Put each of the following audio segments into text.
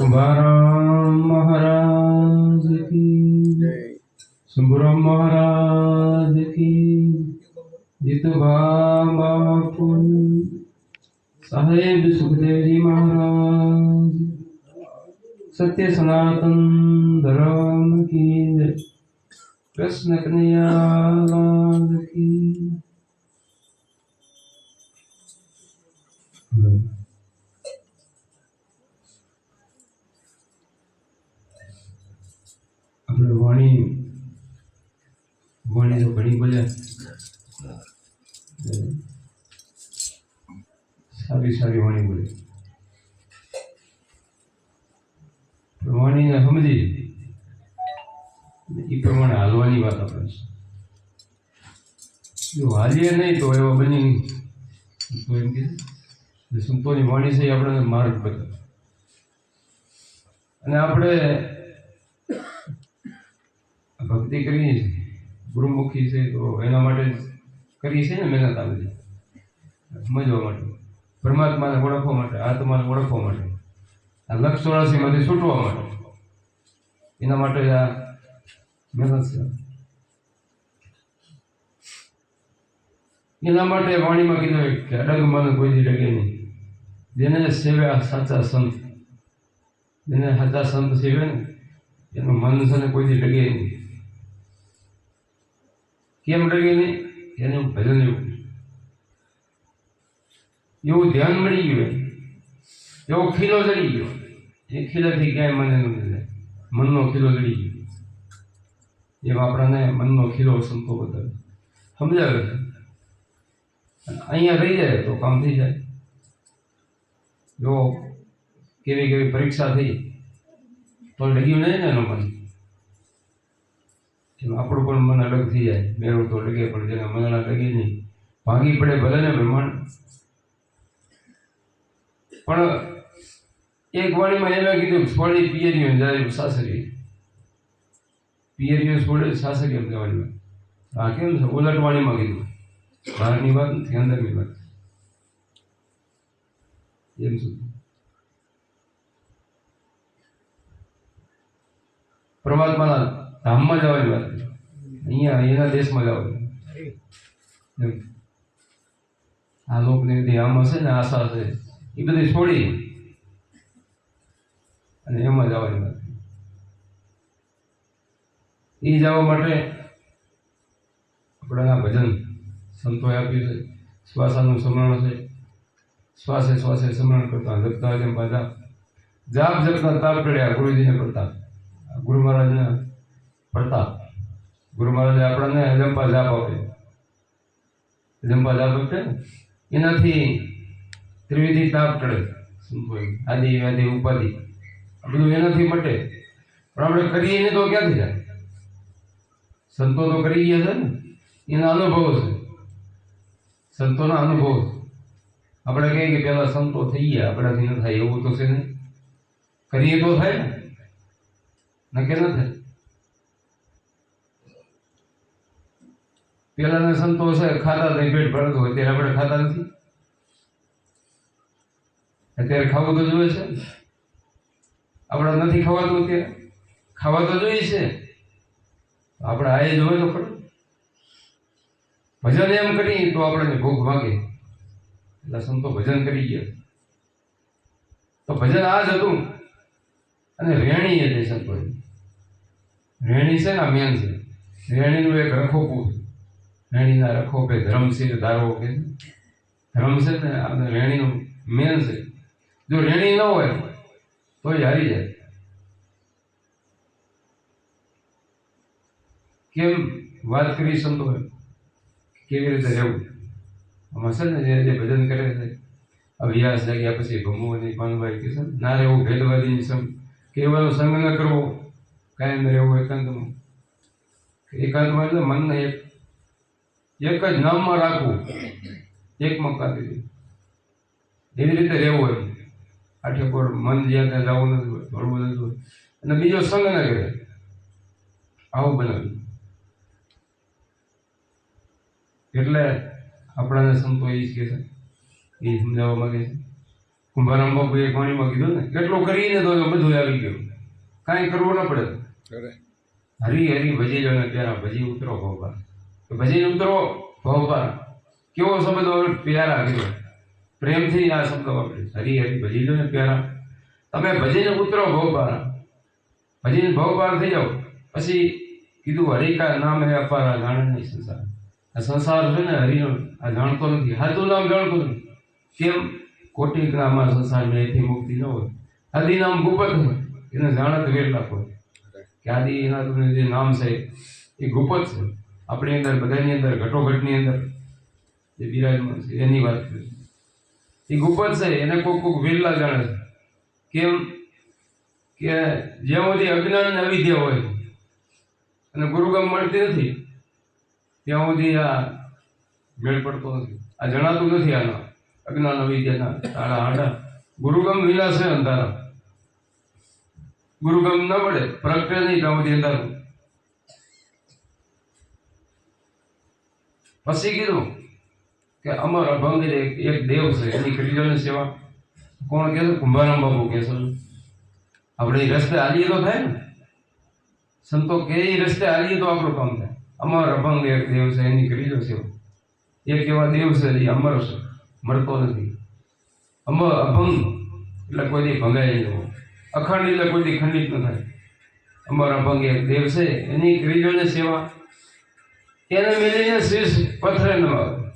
ਬਾਰਾਮ ਮਹਾਰਾਜ ਕੀ ਸੰਭਰਮ ਮਹਾਰਾਜ ਕੀ ਜਿਤਵਾ ਬਾਪੁਨ ਸਾਹਿਬ ਸੁਖਦੇਵ ਜੀ ਮਹਾਰਾਜ। ਸਤਿ ਸਨਾਤਨ ਧਰਮ ਕੀ ਕ੍ਰਿਸ਼ਨ ਕਨਿਆ ਲਾਲ ਕੀ હાલીએ નહીં તો એવા બની તો એમ કે સંતોની વાણી છે એ આપણને માર્ગ બતાવે. અને આપણે ભક્તિ કરીએ છીએ, ગુરુમુખી છે તો એના માટે કરીએ છીએ ને મહેનત આ બધી. સમજવા માટે. પરમાત્માને ઓળખવા માટે, આત્માને ઓળખવા માટે. આ લક્ષ ચોરાસીમાંથી છૂટવા માટે. એના માટે આ મહેનત છે. એના માટે વાણીમાં કીધું કે અડગ મન કોઈ દી ડગે નહીં. જેને સેવ્યા સાચા સંત. જેને સાચા સંત સેવે ને, એનું મન છે ને કોઈ દી ડગે નહીં. કેમ ડગે નહીં? એનું ભજન એવું એવું ધ્યાન મળી ગયું. એવો ખીલો ચડી ગયો. એ ખીલાથી ક્યાંય મને ન મળે મનનો ખીલો ચડી ગયો. એમ આપણાને મનનો ખીલો સંતો બતાવે. સમજાવે? અહીંયા રહી જાય તો કામ થઈ જાય. જો કેવી કેવી પરીક્ષા થઈ, તો લગ્યું નહીં ને એનું મન એમ આપણું પણ મન અલગ થઈ જાય. મેળવું તો લગે, પણ જેને મનના લગે નહીં. ભાગી પડે ભલે ને બ્રહ્માંડ. પણ એક વાણીમાં એમાં કીધું પિયરીઓ ને જાય સાસરી પિયરીઓ છોડે સાસરી એમ કહેવાની આ કેમ છે? ઉલટ વાણીમાં કીધું. બહારની વાત નથી અંદરની વાત. એમ શું પરમાત્માના ધામમાં જવાની વાત અહીંયા એના દેશમાં જવાની. આ લોકની બધી આમાં છે ને આશા છે એ બધી છોડી અને એમાં જવાની વાત એ જવા માટે આપણાના ભજન સંતોએ આપ્યું છે. શ્વાસાનું સમરણ છે. શ્વાસે શ્વાસે સ્મરણ કરતા જપતા જેમ પાછા જાપ જપતા તાપ ચડ્યા, ગુરુજીને પ્રતાપ ગુરુ મહારાજના પ્રતાપ ગુરુ મહારાજે આપણને જંપા જાપ આપે. જંપા જાપ ને? એનાથી ત્રિવિધિ તાપ ચડે સંતોએ. આદિ, વ્યાધિ, ઉપાધિ. બધું એનાથી મટે. પણ આપણે કરીએ ને તો ક્યાંથી જાય સંતો તો કરી ગયા છે ને? એના અનુભવો છે. સંતોના અનુભવ. આપણે કહીએ કે પહેલાં સંતો થઈ ગયા, આપણાથી ન થાય એવું તો છે નહીં. કરીએ તો થાય ને? નકે ન થાય? પહેલાના સંતો છે, ખાતા નહીં પેટ ભરતો હોય, ત્યારે આપણે ખાતા નથી. અત્યારે ખાવું તો જોઈએ છે. આપણે નથી ખવાતું અત્યારે. ખાવા તો જોઈએ છે. આપણે આ હોય તો ખરું. ભજન એમ કરીએ તો આપણને ભૂખ ભાગે એટલે સંતો ભજન કરી ગયા. તો ભજન આ જ હતું. અને રેણી એટલે સંતો રેણી છે ને મેન છે. રેણીનું એક રખોપું રેણીના રખોપે ધર્મશીલ ધારવો કે. ધર્મ છે ને આપણે રેણીનું મેન છે. જો રેણી ન હોય તો એ હારી જાય. કેમ વાત કરી સંતોએ? કેવી રીતે રહેવું આમાં છે ને જે ભજન કરે છે, અભ્યાસ જાગ્યા પછી ભમુની પાનભાઈ કે છે, ના રહેવું ભેદવાદી સમ, કેવળ સંગ ન કરવો, કાયમ રહેવું એકાંતમાં. એકાંતમાં એટલે મનને એક એક જ નામમાં રાખવું એકમાં કાપી દે એવી રીતે રહેવું એમ. આઠે પર મન જ્યાં ત્યાં જવું નથી હોય, ભરવું નથી હોય. અને બીજો સંગ ન કરે. આવું બનાવ્યું. એટલે આપણાને સંતો એ જ કહે છે. એ સમજાવવા માંગે છે. કુંભારામ બાપુએ પાણીમાં કીધું ને કેટલું કરીને તો બધું આવી ગયું. કાંઈ કરવું ન પડે. હરી હરી ભજી ને પ્યારા ભજી ઉતરો તો ભજી ઉતરો ભવપાર કેવો શબ્દ હવે પ્યારા કીધો. પ્રેમથી આ શબ્દ વાપર્યો. હરી હરી ભજી લો ને પ્યારા. તમે ભજીને ઉતરો ભવપાર ભજીને ભવપાર થઈ જાઓ. પછી કીધું હરિકા નામ હે અપારા જાણે નહીં સંસાર. સંસાર છે ને હરિનો આ જાણતો નથી. હાથું નામ જાણતો નથી. કેમ? કોટી ગ્રામમાં સંસાર એથી મુક્તિ ન હોય. આદિ નામ ગુપત હોય એને જાણત વેરલા હોય. કે આદિ એના તમને જે નામ છે, એ ગુપત છે. આપણી અંદર, બધાની અંદર, ઘટોઘટની અંદર જે બિરાજમાન છે, એની વાત કરીએ એ ગુપત છે, એને કોઈક કોઈક વેરલા જાણે છે. કેમ? કે જ્યાં સુધી અજ્ઞાન અવિદ્યા હોય અને ગુરુગમ મળતી નથી ત્યાં સુધી આ મેળ પડતો નથી. આ જણાતું નથી આના અજ્ઞાન અવિદ્યાના તાળા આડા ગુરુગમ વિલાસે અંધારા. ગુરુગમ ન પડે, પ્રગટે નહીં ત્યાં સુધી અંધારું. પછી કીધું કે અમર અભંગ એક દેવ છે, એની ખરીદવાની સેવા. કોણ કહે છે? કુંભારામ બાપુ કહે આપણે એ રસ્તે હાલીએ તો થાય ને. સંતો કે એ રસ્તે હાલીએ તો આપણું કામ થાય. અમર અભંગ એક દેવ છે એની કરી છે એક એવા દેવ છે જે અમર છે મળતો નથી. અમર અભંગ એટલે કોઈ દી ભંગાય નહીં અખંડ એટલે કોઈ દી ખંડિત ન થાય. અમર અભંગ એક દેવ છે એની કરી ને સેવા. એને મેલીને શીશ પથરે નમાવે.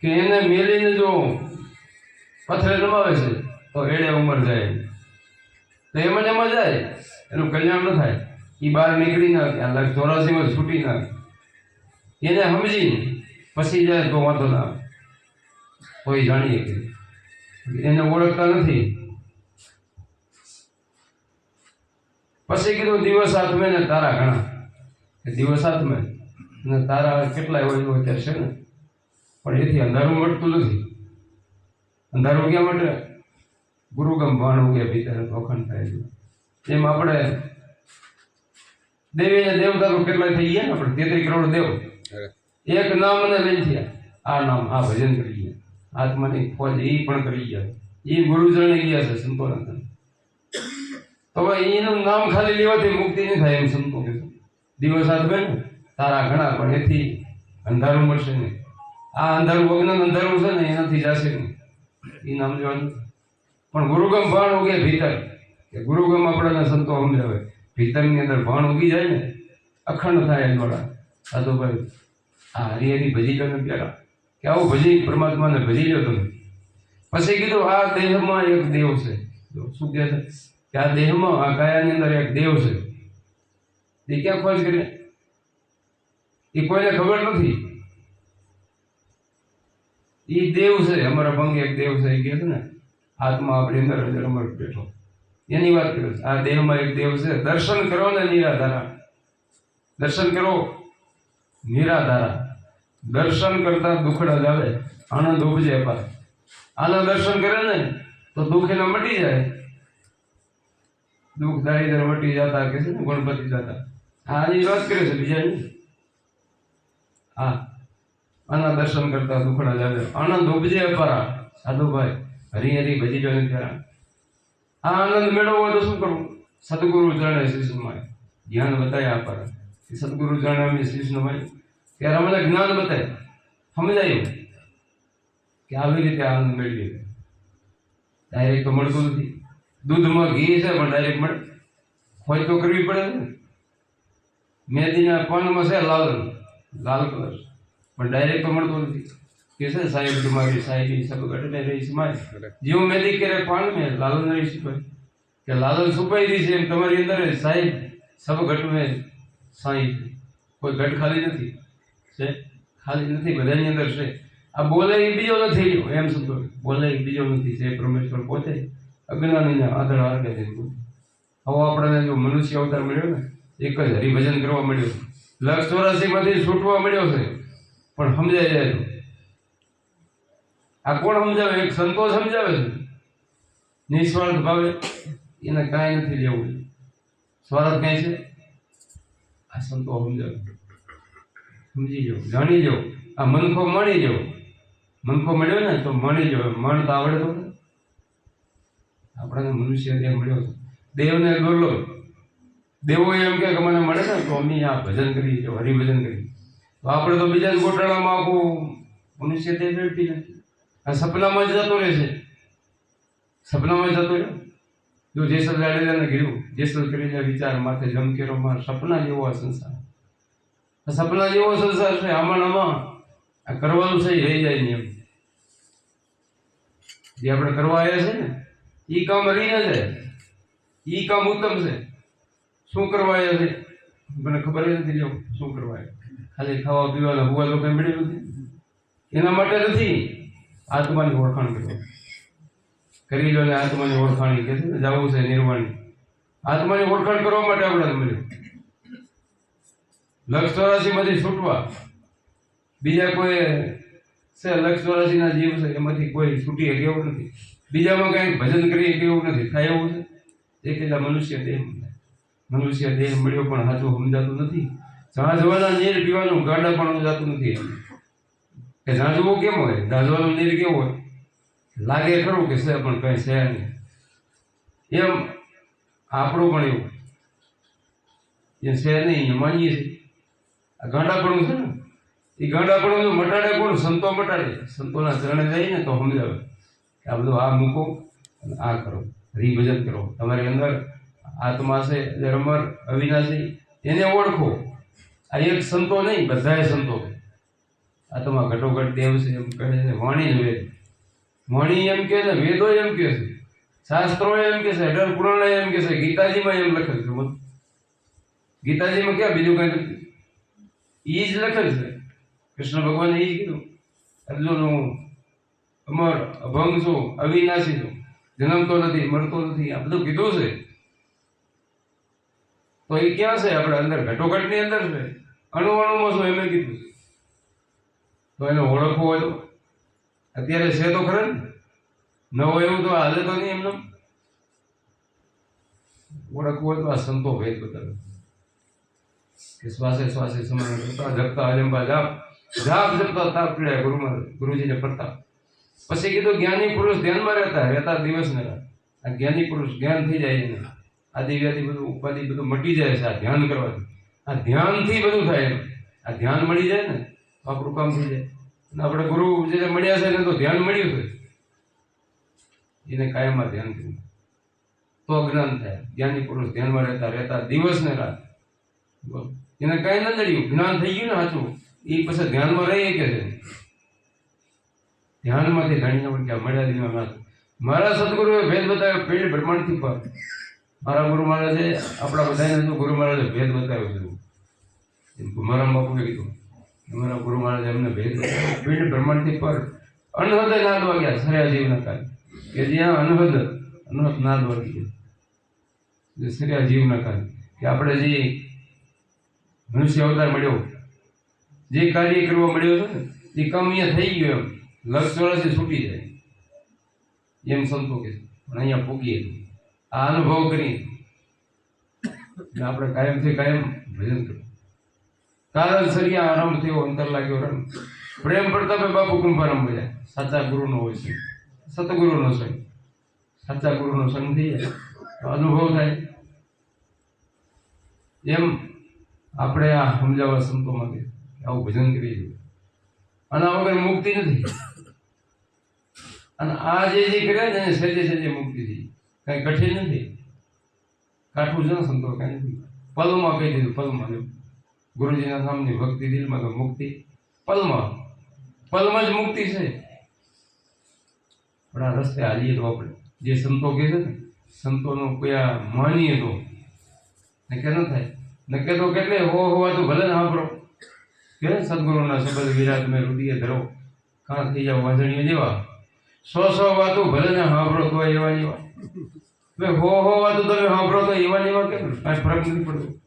કે એને મેલીને જો પથરે નમાવે છે, તો એડે ઉંમર જાય. તો એમ એમાં જાય. એનું કલ્યાણ ન થાય. એ બહાર નીકળી ના આ લાખ ચોરાસીમાં છૂટી ના એને સમજી પછી જાય તો વાંધો ના આવે. કોઈ જાણીએ કે એને ઓળખતા નથી. પછી કીધું દિવસ આત્મે ને તારા ઘણા. કે દિવસ આત્મે ને તારા કેટલાય હોય એવો અત્યારે છે ને? પણ એથી અંધારું મળતું નથી. અંધારું ક્યાં માટે? ગુરુગમ ભાણ ઉગે ભીતર અખંડ થાય એમ આપણે દેવી દેવતા કેટલા થઈ ગયા આપણે તેત્રી કરોડ દેવ. એક નામ ને લઈ થયા. આ નામ આ ભજન કરી ગયા. આત્માની ફોજ એ પણ કરી ગયા. એ ગુરુજને ગયા છે સંતોના તો હવે એનું નામ ખાલી લેવાથી મુક્તિ નહીં થાય એમ સંતો કે. દિવસ હાથ ને તારા ઘણા પણ એથી અંધારું મળશે નહીં. આ અંધારું અજ્ઞાન અંધારું છે ને એનાથી જશે નહીં. એ નામ લેવાનું. પણ ગુરુગમ ભાણ ઉગે ભીતર? કે ગુરુગમ આપણને સંતો સમજાવે. ભીતરની અંદર ભણ ઉગી જાય ને, અખંડ થાય દ્વારા સાધુ ભાઈ, આ હરી હરી ભજી લો ને પ્યારા કે આવું ભજી, પરમાત્માને ભજી લો તમે. પછી કીધું, આ દેહમાં એક દેવ છે. શું કહે છે? કે આ દેહમાં, આ કાયાની અંદર એક દેવ છે. એ ક્યાં ખોજ કરે? એ કોઈને ખબર નથી. એ દેવ છે, અમારા ભંગ એક દેવ છે, એ કહે છે ને આત્મા આપણી અંદર અંદર અમર બેઠો. એની વાત કરું. આ દેહમાં એક દેવ છે. દર્શન કરો ને નિરાધારા. દર્શન કરો. નિરાધારા. દર્શન કરતા દુખડા જ આવે આનંદ ઉપજે પા આના દર્શન કરે ને તો દુઃખ એના મટી જાય. દુઃખ દારિદ્ર મટી જતા કે છે ને ગણપતિ જતા. આની વાત કરે છે બીજા હા. આના દર્શન કરતા દુખડા જાવે આનંદ ઉપજે અપારા સાધુભાઈ, હરી હરી ભજી જોઈને ત્યારે આ આનંદ મેળવવો હોય તો શું કરવું? સદગુરુ ચરણે શીશ નમાય ધ્યાન બતાવ્યા અપારા એ સદગુરુ ચરણે અમે શીશ નમાય ત્યારે અમને જ્ઞાન બતાવ્યું સમજાયું કે આવી રીતે આનંદ મેળવી ડાયરેક્ટ તો મળતું નથી. દૂધમાં ઘી છે, પણ ડાયરેક્ટ મળે. ખોજ તો કરવી પડે ને. મેદીના પાનમાં છે લાલ લાલ કલર. પણ ડાયરેક્ટ તો મળતું નથી. કે છે સાહેબ તમારી સાહેબી સબ ઘટને રહી સમાય. જીવ મેદી કરે પાન મેં લાલન રહી છુપાય કે લાલન સુપાઈ રહી છે એમ તમારી અંદર સાહેબ સબ ઘટ મેં સાઈ કોઈ ઘટ ખાલી નથી. છે? ખાલી નથી બધાની અંદર છે. આ બોલે એ બીજો નથી રહ્યો એમ સમજો. બોલે એ બીજો નથી છે પરમેશ્વર પોતે અજ્ઞાનીને આદર આર્ગે છે. હવે આપણને જો મનુષ્ય અવતાર મળ્યો ને એક જ હરિભજન કરવા મળ્યો. લક્ષ ચોરાસીમાંથી છૂટવા મળ્યો છે. પણ સમજાય જાય. આ કોણ સમજાવે? એક સંતો સમજાવે છે? નિસ્વાર્થ ભાવે? એને કાંઈ નથી લેવું. સ્વાર્થ કાંઈ છે? આ સંતો સમજાવે. સમજી જાઓ જાણી જાઓ આ મનખો મળી જાઓ મનખો મળ્યો ને તો મળી જાઓ મન તો આવડે તો આપણને મનુષ્ય દેહ મળ્યો છે. દેવને ગોલો. દેવો એમ કે મને મળે ને તો અમે આ ભજન છીએ, હરિભજન કરીએ તો આપણે તો બીજા ગોટાળામાં આખું મનુષ્ય દેહ મેળવી નથી. આ સપનામાં જ જતો રહે છે. સપનામાં જતો રહ્યો. જો જેસલ જાડેજાને ગીર્યું જેસલ કરીને વિચાર માથે જમકેરો માર સપના જેવો આ સંસાર. આ સપના જેવો સંસાર છે, આમાં આમાં. આ કરવાનું છે, એ રહી જાય નહીં એમ. જે આપણે કરવા આવ્યા છે ને એ કામ રહી ના જાય. એ કામ ઉત્તમ છે. શું કરવા આવ્યા છે? મને ખબર જ નથી, જો શું કરવા આવ્યા ખાલી ખાવા પીવાના ભૂવા કઈ મળ્યું નથી એના માટે નથી. આત્માની ઓળખાણ કરો. લો ને આત્માની ઓળખાણ કે જવું છે નિર્વાણી આત્માની ઓળખાણ કરવા માટે આપણે મળ્યું લક્ષ ચોરાસીમાંથી છૂટવા. બીજા કોઈ છે લક્ષ ચોરાસીના જીવ છે, એમાંથી કોઈ છૂટી શકે એવું નથી. બીજામાં કઈ ભજન કરી શકે એવું નથી. થાય એવું છે? એટલે મનુષ્ય દેહ મનુષ્ય દેહ મળ્યો પણ સાચું સમજાતું નથી. ઝાંઝવાના નીર પીવાનું ગાડા પણ જાતું નથી કે ઝાંઝવું કેમ હોય? ઝાંઝવાનું નીર કેવું હોય? લાગે ખરું કે છે, પણ કઈ છે નહીં. એમ આપણું પણ એવું. એ છે નહીં, એ માનીએ છીએ. આ ગાંડાપણું છે ને? એ ગાંડાપણું મટાડે કોણ? સંતો મટાડે. સંતોના ચરણે જઈને તો સમજાવે કે આ બધું આ મૂકો અને આ કરો. રીભજન કરો. તમારી અંદર આત્મા છે રમર અવિનાશી, એને ઓળખો. આ એક સંતો નહીં, બધાય સંતો. આત્મા ઘટોઘટ દેવ છે, એમ કહે છે વાણી જ વેદ. વાણી એમ કે છે, વેદો એમ કે છે, શાસ્ત્રો એમ કહે છે અઢાર પુરાણ એમ કહે છે, ગીતાજીમાં એમ લખેલ છે. ગીતાજીમાં ક્યાં બીજું કઈ નથી? ઈ જ લખેલ છે. કૃષ્ણ ભગવાને ઈ જ કીધું. અર્જુન અમર, અભંગ છું, અવિનાશી છું જન્મતો નથી, મરતો નથી, આ બધું કીધું છે. તો એ ક્યાં છે? આપણે અંદર ઘટોઘટની અંદર છે. અણુ અણુમાં શું એમ કીધું છે. તો એને ઓળખવું હોય તો. અત્યારે છે તો ખરે ને? ન હોય એવું તો હાલે તો નહીં એમને ઓળખવું હોય તો આ સંતો ભેદ બતાવે કે શ્વાસે શ્વાસે સમરણ કરતા જપતા અજંબા જાપ જાપ જપતા તાપ પીડાય ગુરુ ગુરુજીને પ્રતાપ પછી કીધું જ્ઞાની પુરુષ ધ્યાનમાં રહેતા રહેતા દિવસ ને આ જ્ઞાની પુરુષ જ્ઞાન થઈ જાય એને. આદિ વ્યાધિ બધું, ઉપાધિ બધું મટી જાય છે, આ ધ્યાન કરવાથી. આ ધ્યાનથી બધું થાય આ ધ્યાન મળી જાય ને આપણું કામ થઈ જાય. અને આપણે ગુરુ જે મળ્યા છે એને તો ધ્યાન મળ્યું છે. એને કાયમમાં ધ્યાન થયું તો જ્ઞાન થાય. જ્ઞાની પુરુષ ધ્યાનમાં રહેતા રહેતા દિવસ ને રાત. એને કઈ ન નડ્યું જ્ઞાન થઈ ગયું ને સાચું. એ પછી ધ્યાનમાં રહીએ કે છે? ધ્યાનમાંથી જાણીને પણ ક્યાં મળ્યા દીધા વાત મારા સદગુરુએ ભેદ બતાવ્યો. પેલી બ્રહ્માંડથી પર મારા ગુરુ મહારાજે, આપણા બધાને ગુરુ મહારાજે ભેદ બતાવ્યો છે. મારા બાપુએ કીધું. કે મારા ગુરુ મહારાજ એમને ભેદ પેઢી બ્રહ્માંડથી પર અનહદ નાદ વાગ્યા, સર્યા જીવના કાળ. કે જ્યાં અનહદ અનહદ નાદ વાગી જે સર્યા જીવના કાળ. કે આપણે જે મનુષ્ય અવતાર મળ્યો, જે કાર્ય કરવા મળ્યો છે એ કામ અહીંયા થઈ ગયું એમ. લક્ષ ચોરાસી છૂટી જાય. એમ સંતો કે પણ અહીંયા પૂગીએ આ અનુભવ કરી આપણે કાયમથી કાયમ ભજન કરવું કારણ સરિયા આરામ થયો અંતર લાગ્યો રમ પ્રેમ પ્રતાપે બાપુ કુંભારમ બોલ્યા સાચા ગુરુનો હોય છે. સતગુરુનો સંગ. સાચા ગુરુનો સંગ થઈ જાય અનુભવ થાય. એમ આપણે આ સમજાવવા સંતો માંગે આવું ભજન કરીએ છીએ. આના વગર મુક્તિ નથી. અને આ જે જે કર્યા ને એને સહેજે સહેજે મુક્તિ થઈ કાંઈ કઠિન નથી. કાઠું છે ને સંતો, કઈ નથી. પલમાં કહી દીધું પલમાં જો. ગુરુજીના નામની ભક્તિ દિલમાં તો મુક્તિ પલમાં. પલમાં જ મુક્તિ છે. પણ આ રસ્તે હાલીએ તો આપણે. જે સંતો કહે છે ને, સંતોનો કોઈ માનીએ તો. કે ન થાય. નકે તો કેટલે હો હોવા તો ભલે સાંભળો. કે સદગુરુના શબ્દ વિરાટ મેં રુદિએ ધરો. કાં થઈ જાવ વાંધણીઓ જેવા? સો સો વાતો ભલે ને સાંભળો તો એવા જેવા. હો હો વાતો તમે સાંભળો તો એવા જેવા કેમ? કાંઈ ફરક નથી પડતો.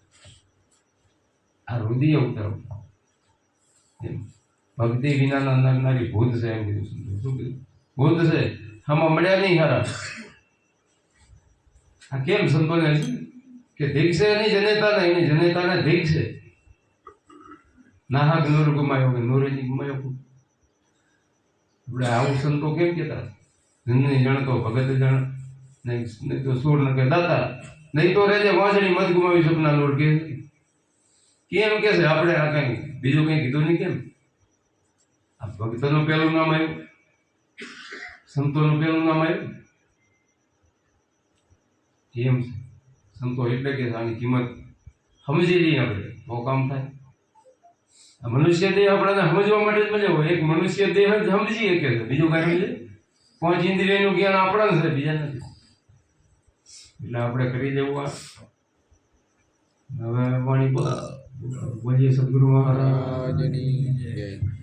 આ રુદિએ ઉતરવું ભક્તિ વિનાના નરનારી ભૂત છે એમ કીધું શું કીધું? ભૂત છે. આમાં મળ્યા નહીં હારા. આ કેમ સંતોને છે? કે દીક્ષે એની જનેતાને એની જનેતાને દીક્ષે નાહક નૂર ગુમાયો કે નૂરેની ગુમાયો? આપણે આવું સંતો કેમ કહેતા? જનની જણ તો ભગત જણ. નહીં તો સોળ ન કે દાતા. નહીં તો રેજે વાંસળી મત ગુમાવી સપના લોટ કે કેમ કે છે? આપણે આ કઈ બીજું કઈ કીધું નહીં કેમ? આ ભક્તનું પેલું નામ આવ્યું. સંતોનું પેલું નામ આવ્યું. એમ છે? સંતો એટલે કે આની કિંમત સમજી લઈએ આપણે. બહુ કામ થાય. આ મનુષ્ય દેહ આપણને સમજવા માટે જ મળ્યો એક મનુષ્ય દેહ જ સમજી શકે છે? બીજું કાંઈ સમજે પાંચ ઇન્દ્રિયનું જ્ઞાન આપણા છે, બીજા નથી. એટલે આપણે કરી દેવું આ. હવે વાણી બોલ બોલીએ સદગુરુ મહારાજની રાજની જય.